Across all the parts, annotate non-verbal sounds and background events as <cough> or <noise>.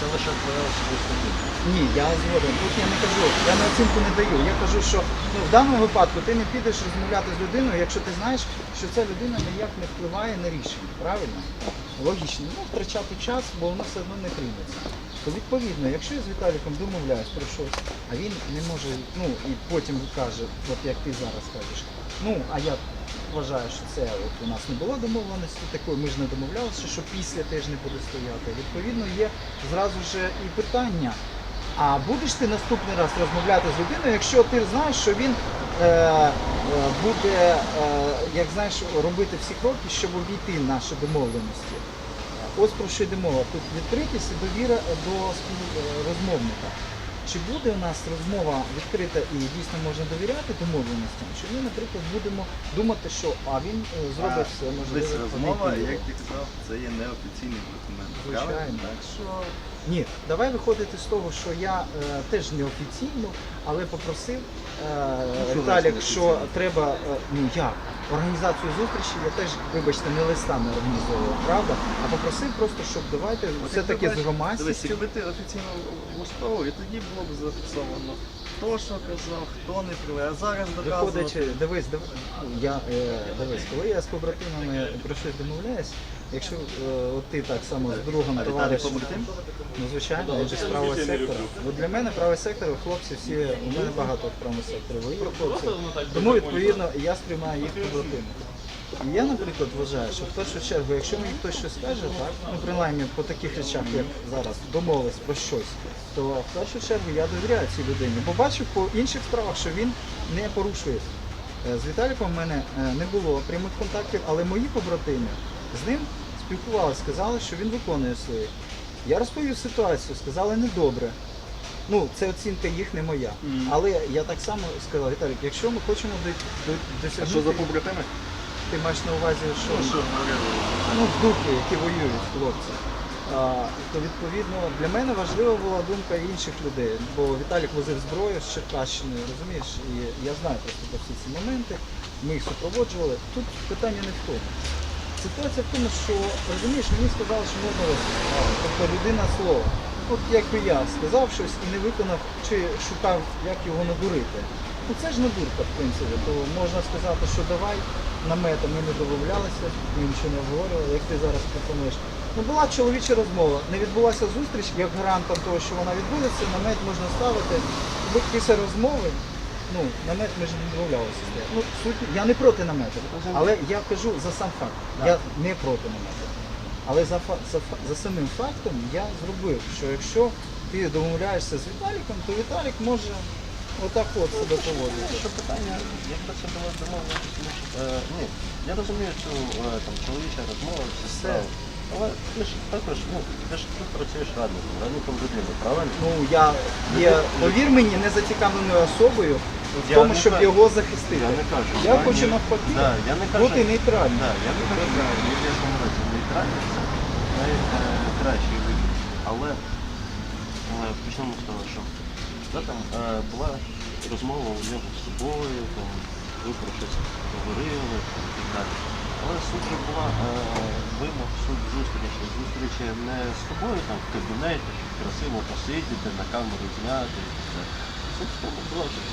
це лише твоя особиста думка. Ні, я згоден. Тут я не кажу, я на оцінку не даю. Я кажу, що ну, в даному випадку ти не підеш розмовляти з людиною, якщо ти знаєш, що ця людина ніяк не впливає на рішення. Правильно? Логічно. Ну, втрачати час, бо воно все одно не прийметься. То відповідно, якщо я з Віталіком домовляюсь про щось, а він не може, ну і потім каже, от як ти зараз кажеш, ну а я вважаю, що це от у нас не було домовленості такої, ми ж не домовлялися, що після теж не буде стояти. Відповідно, є зразу ж і питання. А будеш ти наступний раз розмовляти з людиною, якщо ти знаєш, що він е, е, буде, е, як знаєш, робити всі кроки, щоб обійти наші домовленості. Ось про що йде мова. Тут відкритість і довіра до співрозмовника. Чи буде у нас розмова відкрита і дійсно можна довіряти домовленостям? Чи ми, наприклад, будемо думати, що а він е, зробить все Десь розмова, як ти казав, це є неофіційний документ. Звичайно. Так що Ні, давай виходити з того, що я е, теж неофіційно, але попросив е, що Віталік, що неофіційно? треба, е, ну як, організацію зустрічі я теж, вибачте, не листами організовував, правда? А попросив просто, щоб давайте все-таки з бачиш, Дивись, громадськістю. якби ти офіційно влаштовував, і тоді було б зафіксовано, хто що казав, хто не правий. А зараз доказувати. Виходячи, дивись, див... я е, дивись, коли я з побратимами про щось домовляюсь, якщо е, от ти так само з другом товаришем, ну звичайно, він же з правого сектора. От для мене правий сектор, хлопці всі, у мене багато в правому секторі, воюють хлопці. Тому відповідно я сприймаю їх побратимів. І я, наприклад, вважаю, що в першу чергу, якщо мені хтось щось скаже, так, ну принаймні по таких речах, як зараз, домовились про щось, то в першу чергу я довіряю цій людині. Бо бачу по інших справах, що він не порушує. Е, З Віталіком в мене е, не було прямих контактів, але мої побратими з ним спілкувалися, сказали, що він виконує свої. Я розповів ситуацію, сказали недобре. Ну, це оцінка їх не моя. Мгм. Але я так само сказав, Віталік, якщо ми хочемо до, до, А досягнути, що за побратими? ти маєш на увазі, що Ну, що говорили? ну, духи, які воюють, хлопці. А, то відповідно для мене важлива була думка інших людей, бо Віталік возив зброю з Черкащини, розумієш, і я знаю просто про всі ці моменти. Ми їх супроводжували. Тут питання не в тому. Ситуація в тому, що розумієш, мені сказали, що можна розстріляти. Тобто людина слова. От якби я сказав щось і не виконав, чи шукав, як його надурити. Ну це ж не дурка, в принципі, то можна сказати, що давай намета, ми не домовлялися, ми нічого не обговорювали, як ти зараз пропонуєш. Ну була чоловіча розмова, не відбулася зустріч, як гарантом того, що вона відбудеться, намет можна ставити. Після розмови, ну, намет ми ж не домовлялися. з. Ну, суть, я не проти намету, але я кажу за сам факт. Я не проти намету. Але за, фа- за, фа- за самим фактом я зробив, що якщо ти домовляєшся з Віталіком, то Віталік може отак от себе поводити. Що питання, якби це було домовленість, між, е, ні, я розумію цю е, там, чоловіча розмова, Все. справи. Але ти ж також, ну, ти ж тут працюєш радником, радником людини, правильно? Ну я є, повір мені, не зацікавленою особою в тому, щоб його захистити. Я не кажу. Я хочу навпаки Да, я не кажу, бути нейтральним. Да, я не кажу, що в якому разі нейтральність це найкращий вихід. Але е, почнемо з того, що да, там, е, була розмова у нього з собою, там, ви про щось говорили і так далі. Але суть же була е, вимог суть зустрічі. Зустрічі не з тобою там в кабінеті, красиво посидіти, на камеру зняти і так в була, щоб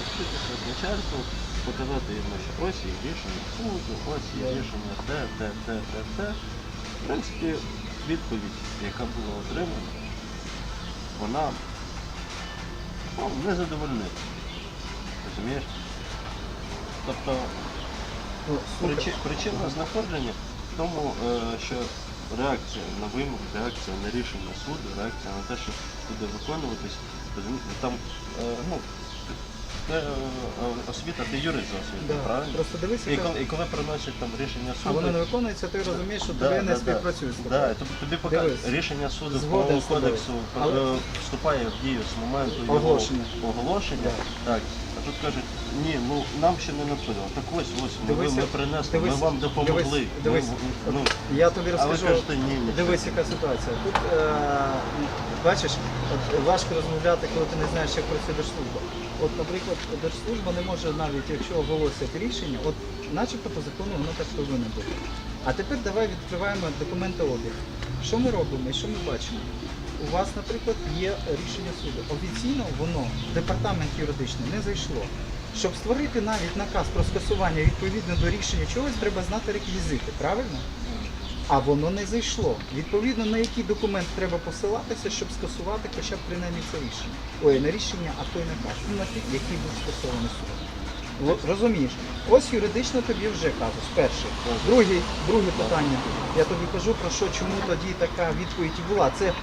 з начальством, показати йому, що ось є рішення суду, ось є рішення те, те, те, те, те. В принципі, відповідь, яка була отримана, вона ну, не задовольнила. Розумієш? Тобто Причи- Причина знаходження в тому, е, що реакція на вимогу, реакція на рішення суду, реакція на те, що буде виконуватись, там е, ну, це е, освіта, ти юрист за освіту, да. правильно? Просто дивися, І яка- коли, і коли приносять там рішення а суду, воно не виконується, ти розумієш, що Да, тобі не да, співпрацюють з да. тобою. Да, тобі, тобі Дивись. рішення суду Згоден по з тобою. кодексу Але- е, вступає в дію з моменту його Оголошення. оголошення. Так. А тут кажуть, ні, ну нам ще не написано. Так ось, ось, ми, Дивися, ми принесли, дивись, ми вам допомогли. дивись, Ми- дивись. ну, Я тобі а ви розкажу. кажете, ні, ні. Дивись, яка ситуація. Тут е, бачиш, от важко розмовляти, коли ти не знаєш, як працює держслужба. От, наприклад, держслужба не може навіть, якщо оголосять рішення, от начебто по закону воно так повинно бути. А тепер давай відкриваємо документообіг. Що ми робимо і що ми бачимо? у вас, наприклад, є рішення суду. Офіційно воно в департамент юридичний не зайшло. Щоб створити навіть наказ про скасування відповідно до рішення чогось, треба знати реквізити, правильно? А воно не зайшло. Відповідно, на який документ треба посилатися, щоб скасувати хоча б принаймні це рішення. Ой, не рішення, а той наказ. Ну, який був скасований судом. Розумієш? Ось юридично тобі вже казус. Перший. Другий, друге питання. Я тобі кажу про що, чому тоді така відповідь була. Це е,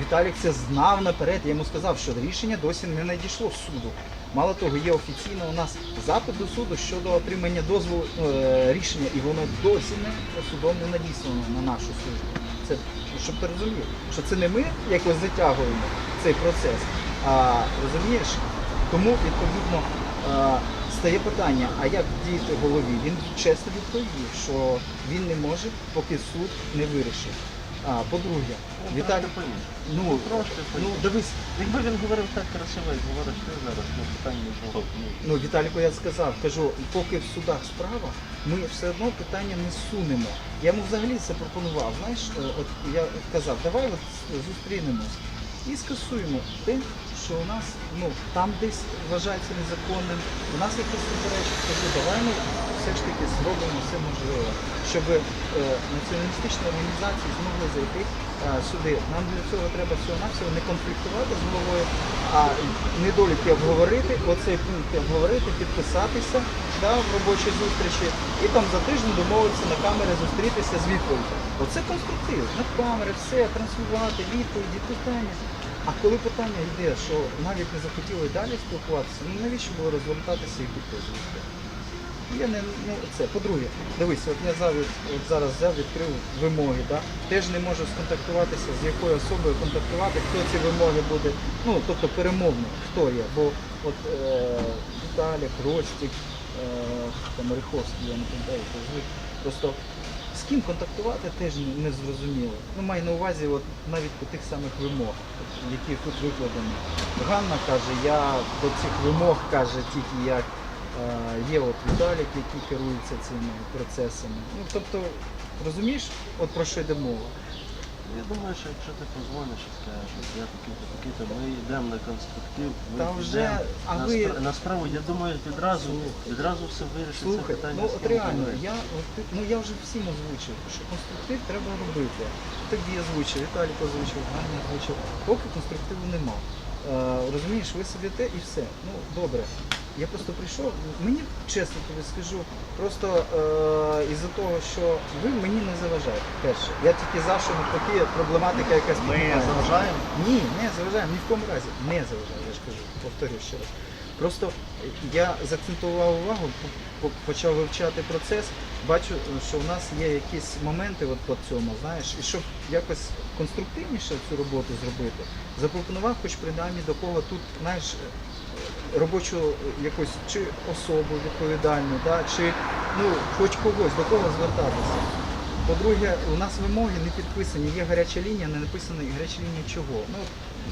Віталік це знав наперед. Я йому сказав, що рішення досі не надійшло суду. Мало того, є офіційно у нас запит до суду щодо отримання дозволу е, рішення, і воно досі не судом не надіслано на нашу службу. Це щоб ти розумів, що це не ми якось затягуємо цей процес. А розумієш? Тому відповідно е, стає питання, а як діяти голові? Він чесно відповів, що він не може, поки суд не вирішив. А по-друге, Віталій, ну, ну дивись, Якби він говорив так красиво, як говориш ти зараз, ну питання не було. Ну, Віталіку, я сказав, кажу, поки в судах справа, ми все одно питання не сунемо. Я йому взагалі це пропонував. Знаєш, е, от я казав, давай от зустрінемось і скасуємо те, що у нас ну там десь вважається незаконним. У нас якісь суперечки. Кажу, давай ми все ж таки зробимо все можливе, щоб е, націоналістичні організації змогли зайти е, сюди. Нам для цього треба всього навсього не конфліктувати з головою, а недоліки обговорити, оцей пункт обговорити, підписатися да, в робочій зустрічі і там за тиждень домовитися на камери зустрітися з відповіддю. Оце конструктив. На камери, все, транслювати, відповіді, питання. А коли питання йде, що навіть не захотіли далі спілкуватися, ну навіщо було розвертатися і підписувати? Я не ну це. По-друге, дивись, от я зараз, от зараз взяв, відкрив вимоги, да? теж не можу сконтактуватися, з якою особою контактувати, хто ці вимоги буде, ну тобто перемовно, хто я. Бо от е, Віталік, Ростік, е, там Риховський, я не пам'ятаю. Просто ким контактувати теж не, зрозуміло. Ну, маю на увазі от, навіть по тих самих вимог, які тут викладені. Ганна каже, я до цих вимог каже тільки як е, є от Віталік, який керується цими процесами. Ну, тобто, розумієш, от про що йде мова? Я думаю, що якщо ти позвониш і скажеш, що я такий-то, такий-то, ми йдемо на конструктив, ми Та вже, йдемо а на, ви- спра- на справу, я думаю, відразу, відразу все вирішиться Слухай, питання. ну з от ким реально, говорити. я, от, ти- ну, я вже всім озвучив, що конструктив треба робити. Тобі озвучив, Віталік озвучив, Ганя озвучив. Поки конструктиву нема. Е, розумієш, ви сидите і все. Ну, добре. Я просто прийшов, мені чесно тобі скажу, просто е, із-за того, що ви мені не заважаєте. Перше. Я тільки за, що навпаки проблематика якась Ми піднімається. заважаємо. Ні, не заважаємо, ні в кому разі. Не заважаємо, я ж кажу, повторюю ще раз. Просто я заакцентував увагу, по- по- почав вивчати процес, бачу, що у нас є якісь моменти от по цьому, знаєш, і щоб якось конструктивніше цю роботу зробити, запропонував хоч принаймні до кого тут, знаєш, робочу якусь чи особу відповідальну, да, чи ну, хоч когось, до кого звертатися. По-друге, у нас вимоги не підписані, є гаряча лінія, не написано і гаряча лінія чого. Ну,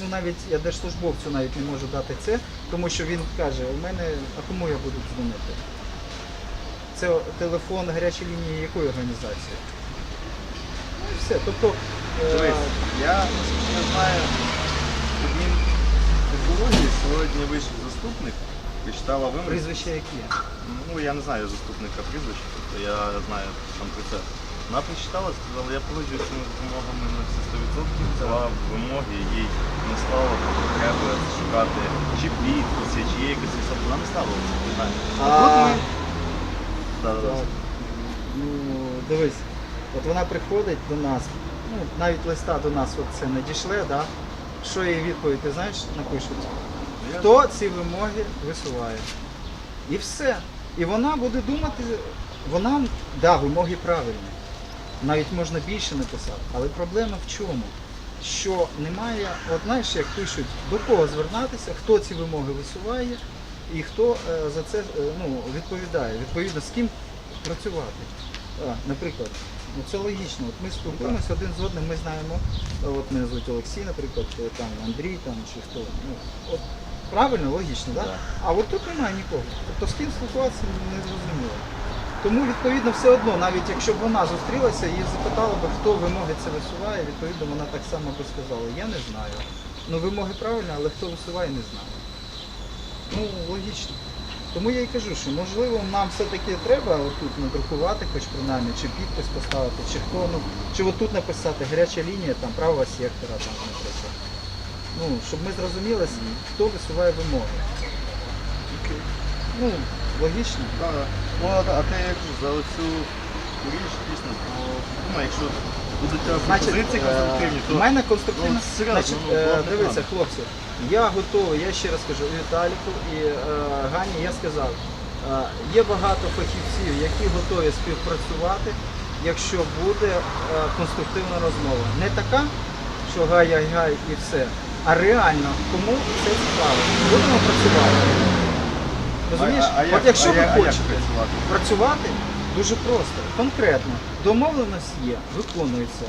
ну навіть я держслужбовцю навіть не можу дати це, тому що він каже, у мене, а кому я буду дзвонити? Це телефон гарячої лінії якої організації? Ну і все. Тобто, е, Дивись, я наскільки знаю, він технології сьогодні вийшов заступник читала вимоги. прізвища які? Ну я не знаю заступника прізвища, тобто я знаю сам процес. Вона прочитала, сказала, я погоджуюся з цими вимогами на всі 100%, взяла вимоги, їй не стало потреби шукати чи підписи, чи є якась особа. Вона не ставила це питання. А, Тут ми... Да, да, да. Ну, дивись, от вона приходить до нас, ну, навіть листа до нас от це надійшле, да? що їй відповідь, ти знаєш, напишуть. Хто ці вимоги висуває? І все. І вона буде думати, вона, да, вимоги правильні. Навіть можна більше написати. Але проблема в чому? Що немає, от знаєш, як пишуть, до кого звертатися, хто ці вимоги висуває і хто е, за це е, ну, відповідає, відповідно з ким працювати. А, наприклад, ну це логічно. От ми спілкуємося один з одним, ми знаємо, от мене звуть Олексій, наприклад, там Андрій там, чи хто. Ну, от, правильно, логічно, так? Да? А от тут немає нікого. Тобто з ким спілкуватися не зрозуміло. Тому відповідно все одно, навіть якщо б вона зустрілася і запитала би, хто вимоги це висуває, відповідно вона так само би сказала, я не знаю. Ну вимоги правильні, але хто висуває, не знаю. Ну, логічно. Тому я і кажу, що можливо нам все-таки треба отут надрукувати, хоч принаймні, чи підпис поставити, чи хто, ну, чи отут написати гаряча лінія, там правого сектора, там, наприклад. Ну, щоб ми зрозуміли, хто висуває вимоги. Ну, логічно. Так, так. Ну, а, ти як же за оцю річ, дійсно, то думаю, якщо будуть тебе Значить, конструктивні, е, то в мене конструктивна. Ну, серйозно, Значить, ну, е, дивіться, хлопці, я готовий, я ще раз кажу, і Віталіку, і е, Гані, я сказав, е, є багато фахівців, які готові співпрацювати, якщо буде е, конструктивна розмова. Не така, що гай-гай-гай і все, а реально, кому це цікаво. Будемо працювати. Розумієш? А- а- а От як- якщо а ви як- а як хочете працювати? працювати дуже просто, конкретно. Домовленість є, виконується.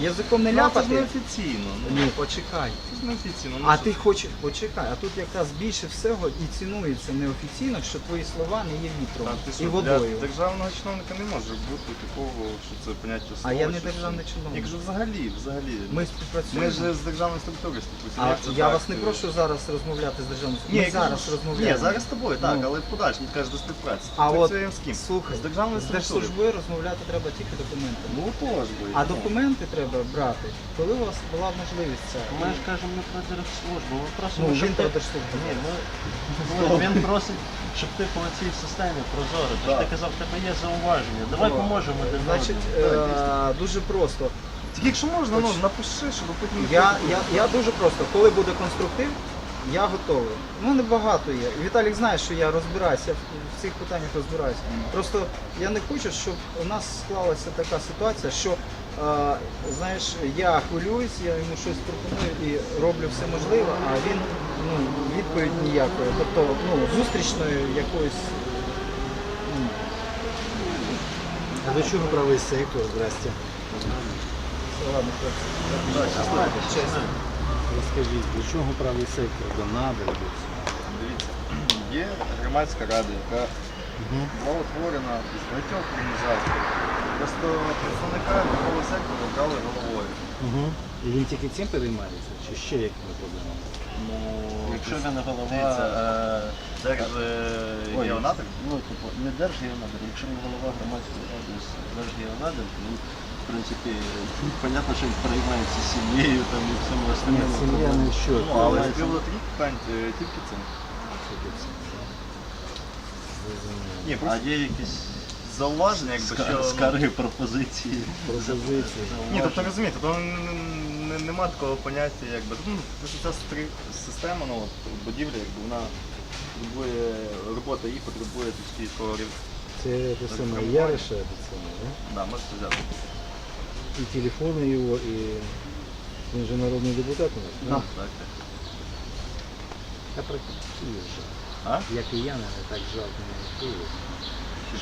Язиком не Ну, це ж ляпати. неофіційно. Ну, Ні, почекай. це ж неофіційно. ну, А що ти хочеш, почекай, а тут якраз більше всього і цінується неофіційно, що твої слова не є вітром Так, ти і що, водою. Для державного чиновника не може бути такого, що це поняття А я не чи державний що. чиновник. Я кажу, взагалі, взагалі. Ми співпрацюємо. Ми ж з державної структури співпрацюємо. а це я вас не прошу зараз розмовляти з державною Ні, Ми я кажу, зараз що- розмовляємо. Ні, зараз з тобою, так, Ну. але в подальшому ти кажеш до співпраці. А от Працюємо з ким? слухай, з державної з структури. держслужбою розмовляти треба тільки документами. Ну, тож би. А ну. документи треба брати, коли у вас була можливість ця. Ми ж кажемо не про держслужбу, ми просимо, Ну, щоб він ти... про держслужбу. Ні, ми... <laughs> ну, він просить, щоб ти по цій системі прозоро. Тож ти казав, в тебе є зауваження. Давай поможемо один Значить, одному. е, дуже просто. Тільки якщо можна, ну напиши, щоб потім Я, я, я дуже просто. Коли буде конструктив, я готовий. Ну небагато є. Віталік знає, що я розбираюся в, в цих питаннях розбираюся. Просто я не хочу, щоб у нас склалася така ситуація, що знаєш, я хвилююсь, я йому щось пропоную і роблю все можливе, а він ну, відповідь ніякої. Тобто ну, зустрічної якоїсь. ну, А до чого правий сектор? Здрасте. ладно, хлопці. Чесно. Розкажіть, до чого правий сектор? До всього? Дивіться, є громадська рада, яка була утворена з багатьох організацій. Просто представника такого сектору обрали головою. Угу. І він тільки цим переймається? Чи ще якими проблемами? Ну, Якщо він голова... Дивіться, е. Ну, типу, не Держгеонадр, якщо він голова громадської ради з Держгеонадр, то він, в принципі, понятно, що він переймається сім'єю там і всім Ні, остальним. сім'я не що. Ну, але е, тільки цим. Тільки. Зрозуміло. Ні, А є якісь зауваження, якби що. ну, скарги, пропозиції? Пропозиції. Ні, тобто розумієте, то нема такого поняття, якби ну, просто ця стри- система, ну от, будівля, якби вона потребує робота її потребує такого рів. Це те саме Нормально. я решаю це саме, да? Да, можете взяти. І телефони його, і він же народний депутат у нас, Да. Так, так. Я про Київ жаль. А? Я киянин, так жалко мене Київ,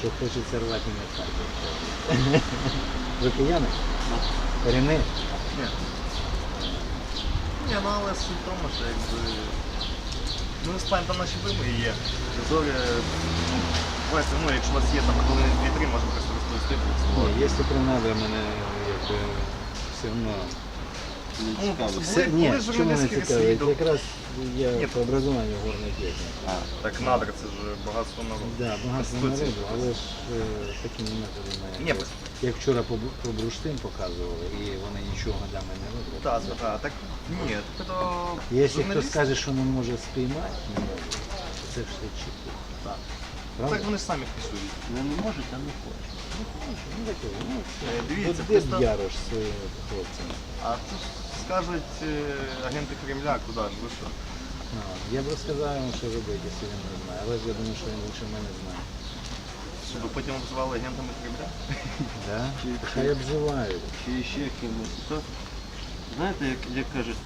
що хочеться рвати Харків. Ви кияни? Корінний? Ні. Ні, ну але суть в тому, що якби. Ну, ми спаємо там наші вимоги є. Зорі, ну, ну, якщо у вас є там хвилини 2-3, можемо просто розповісти. Ні, якщо принадо мене якби все одно. Не Ну, цікаво. це- Все, ні, чому мене журналістські. Якраз я Ні. по образуванню горний технік. Так надра, це ж багатство народу. Да, багато народу, але ж е, такими методами. Ні, як- без- Як вчора по, по бурштин показували, і вони нічого ногами не роблять. Так, так, так. Так, ні, так то Якщо журналіст- скаже, що не може спіймати, не може, то це все чіпу. Так. Правда? Так вони самі фіксують. Не, не можуть, а не хочуть. Ну, таке, ну, це. Е, дивіться, От де просто- б ярош з хлопцями. А це ж скажуть е, агенти Кремля, куди ж ви що? Я б розказав йому, що робити, якщо він не знає. Але ж я думаю, що він лише мене знає. Щоб ви потім обзивали агентами Кремля? Да? Хай обзивають. Чи ще кимось. Так? знаєте, як, як кажуть,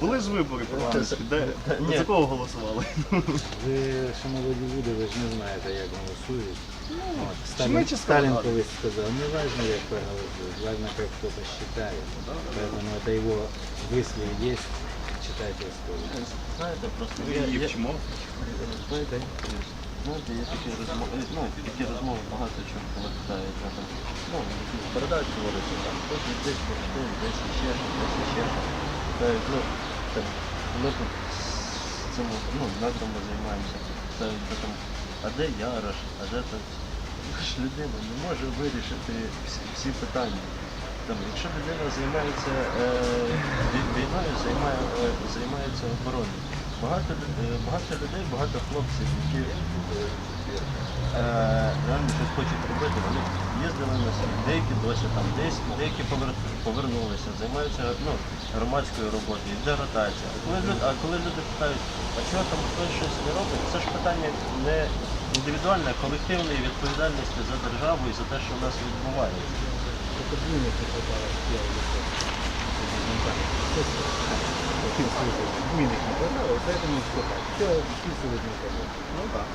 Були ж вибори парламентські, де Ні. за кого голосували? Ви, що молоді люди, ви ж не знаєте, як голосують. От, ми Сталин, чи Сталин сказали? колись сказал, не важно, как проголосуют, важно, как кто-то считает. Поэтому это его мысли есть, читайте историю. знаєте, просто Ми я, її я, вчимо. знаєте, знаєте, є такі розмови, ну, такі розмови багато чого, коли питають, ну, там, ну, передають говориться, там, хтось десь коштує, десь ще щось, десь ще щось. Кажуть, ну, там, ми тут цим, ну, напряму займаємося. «Та там, а де Ярош, а де там? ж людина не може вирішити всі, всі питання. Там, якщо людина займається е, війною, займає, е, займається обороною. Багато, лю- е, багато людей, багато хлопців, які е, реально щось хочуть робити, вони їздили на схід, деякі досі там, десь, деякі повер- повернулися, займаються ну, громадською роботою, йде ротація. А коли, люди, а коли люди питають, а чого там хтось щось не робить, це ж питання не індивідуальне, а колективної відповідальності за державу і за те, що в нас відбувається. Только длинных не хватало первого Каким смыслом? Длинных не хватало, поэтому все так. Все списывать не хотят. Ну так.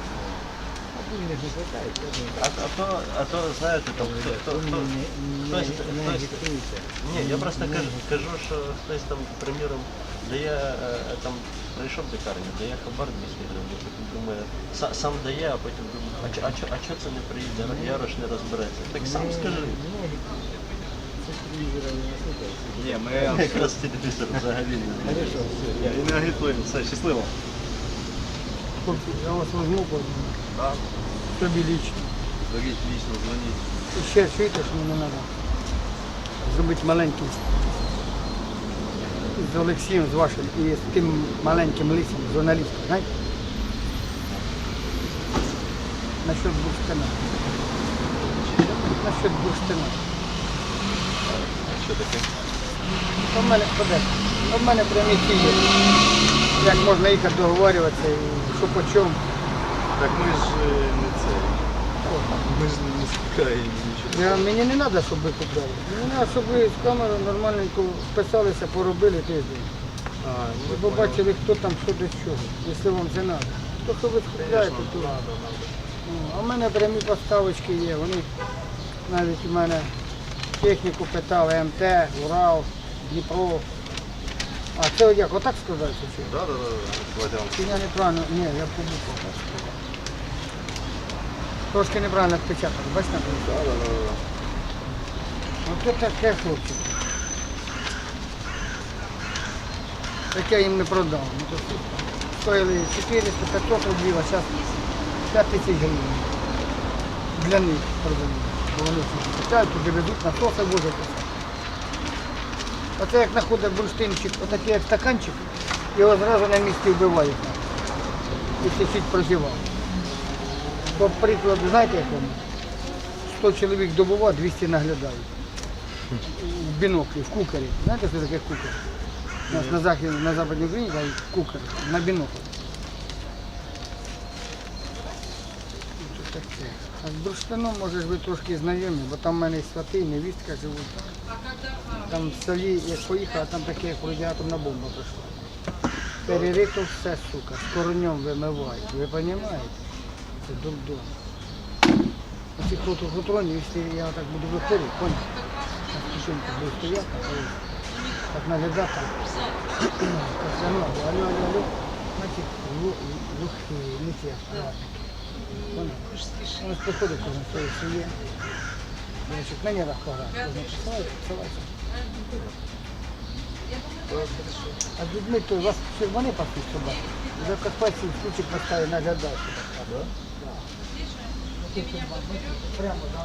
А длинных не хватает, поэтому А, а то, а то знаєте, там хто, хто, Вы хто, не, не, хтось, не хтось, агитуйте. Ні, я просто кажу, кажу, що хтось там, приміром, дає е, там прийшов в лікарню, дає хабар 200 гривень, потім думає, са- сам дає, а потім думає, а чо, а чо, а чо це не приїде, Ярош не розбереться. Так сам Не- скажи. Не агитуйте. Це телевізора не слухайте. Ні, ми Якраз телевізор взагалі не знає. Хорошо, все. Я і не агітуємо, все, щасливо. Хлопці, я вас возьму по Так. тобі лічно. Зовіть лічно, дзвоніть. І ще чуєте, що мені треба зробити маленький з Олексієм, з вашим і з тим маленьким лисом, журналістом, знаєте? Насчет бурштина. Насчет бурштина. Що таке? У мене ходе. У мене прямі є. Як можна їхати договорюватися і що по чому. Так ми ж е, не це. Ми ж не спікаємо нічого. Я, мені не треба, щоб ви купляли. Мені треба, щоб ви з камерою нормальненько вписалися, поробили тиждень. А, Ви побачили, хто там що до чого, якщо вам це треба. То, що ви скупляєте, то... Ну, А в мене прямі поставочки є. Вони навіть у мене техніку питали МТ, Урал, Дніпро. А це як отак сказати? Да, да, да. Чи я неправильно? Ні, я по сказав. Трошки неправильно впечатали, бачите? Да, да, да, да. Оце таке хлопці. Таке їм не продав. Ну, Стоїли 400 500 рублів, а зараз 5 тисяч гривень. Для них продають. Бо вони всі питають, туди везуть, насоси возять. Оце як знаходить бурштинчик, отакий як стаканчик, його зразу на місці вбивають. І чуть прозівав. По прикладу, знаєте якому? 100 чоловік добува, 200 наглядають. В біноклі, в кукарі. Знаєте, що таке кукар? У нас на захід, на западній Україні кажуть кукар, на таке. А з бурштином, може ви трошки знайомі, бо там в мене свати, невістка живуть. Там в селі, як поїхала, там таке, як радіаторна бомба прийшла. Перерито все, сука, з коренем вимивають. Ви розумієте? Це дом-дом. Оці фотохотроні, якщо я так буду виходити, понял? Так тихенько буду стояти, а так наглядати. Так воно, алло, алло, алло. Значить, глухі, не ті апаратники. Понял? Вони приходять кожен своє своє. Значить, на нервах. Кожен посилається. А з людьми то у вас ще вони пасуть собаки. Вже Карпатці ключик поставили наглядати. Да? Прямо на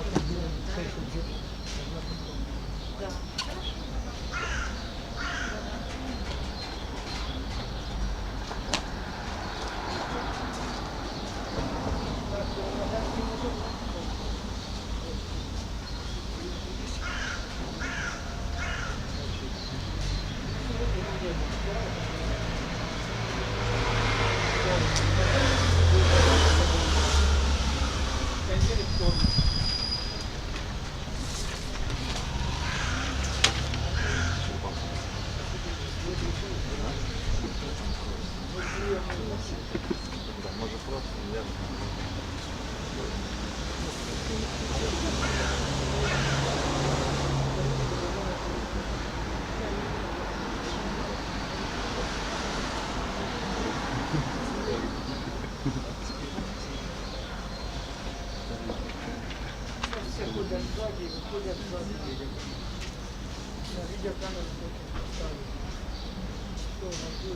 Що,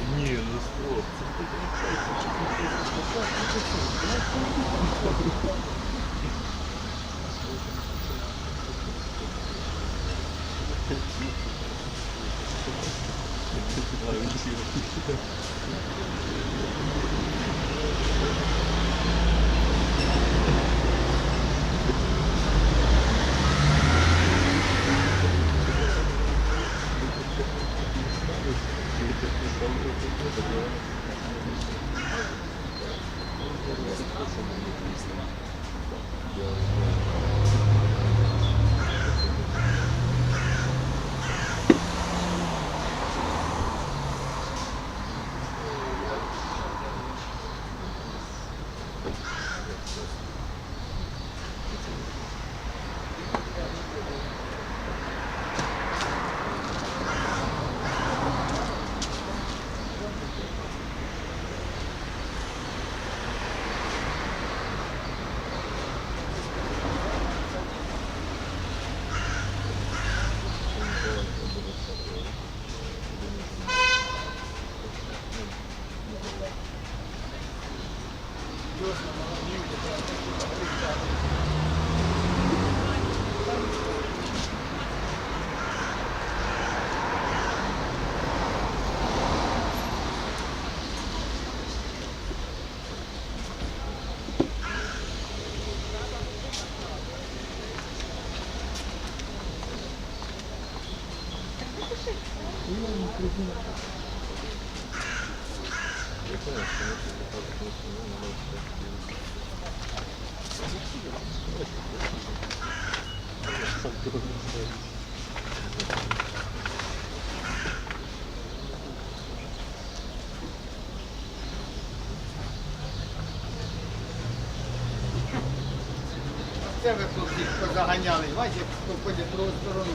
Ні, ну стоп. Це ви тут їх позаганяли, бачите, хто ходить другу сторону.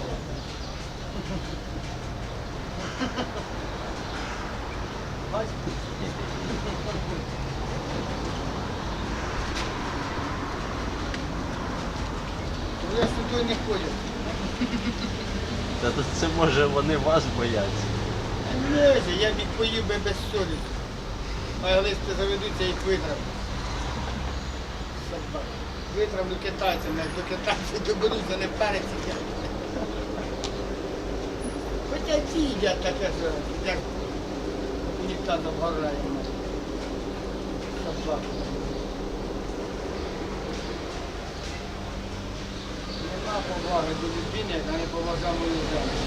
Не ходять. Та то це може вони вас бояться. Не, я відпоїв би без солі. А листи заведуться і витравлю. Витравлю китайцям, як до китайців доберуться, не перець. Хоча ці їдять таке, як унітазом горає. Собака. Нема повага до людини, яка не поважає мою землю.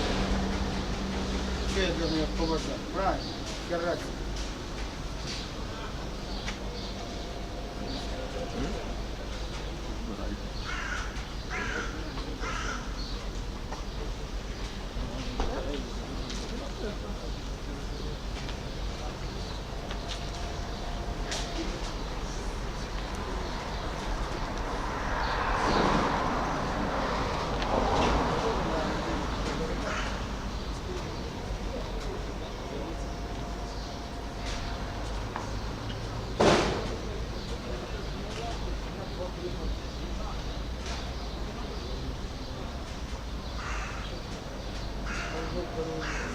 Що я до неї поважаю? Правильно? Пакетами, roupa no chão.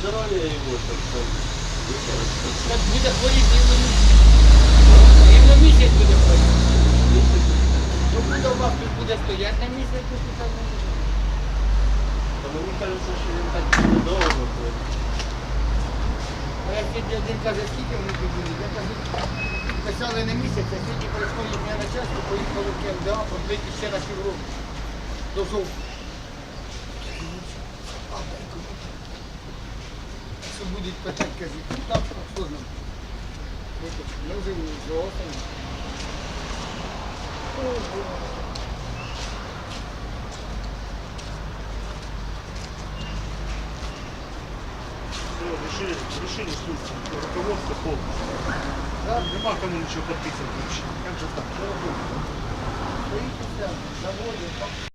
Здоров'я його, так сказати. Так буде хворіти рівно місяць. Рівно місяць буде хворіти. Ну буде у вас тут буде стояти на місяць, то тут там не. Та мені кажеться, що він так довго ходить. А як сьогодні один каже, скільки вони тут будуть? Я кажу, писали на місяць, а сьогодні прийшло їхнє начальство, поїхало в КМДА, продлити ще на півроку. До жовтня. А, дай кому. Що будуть питати, кажуть, ну так, що ж нам? Ми вже до осені. решили, решили слушать руководство полностью. Нема кому ничего подписывать вообще. Как же так? Боїтеся заводів,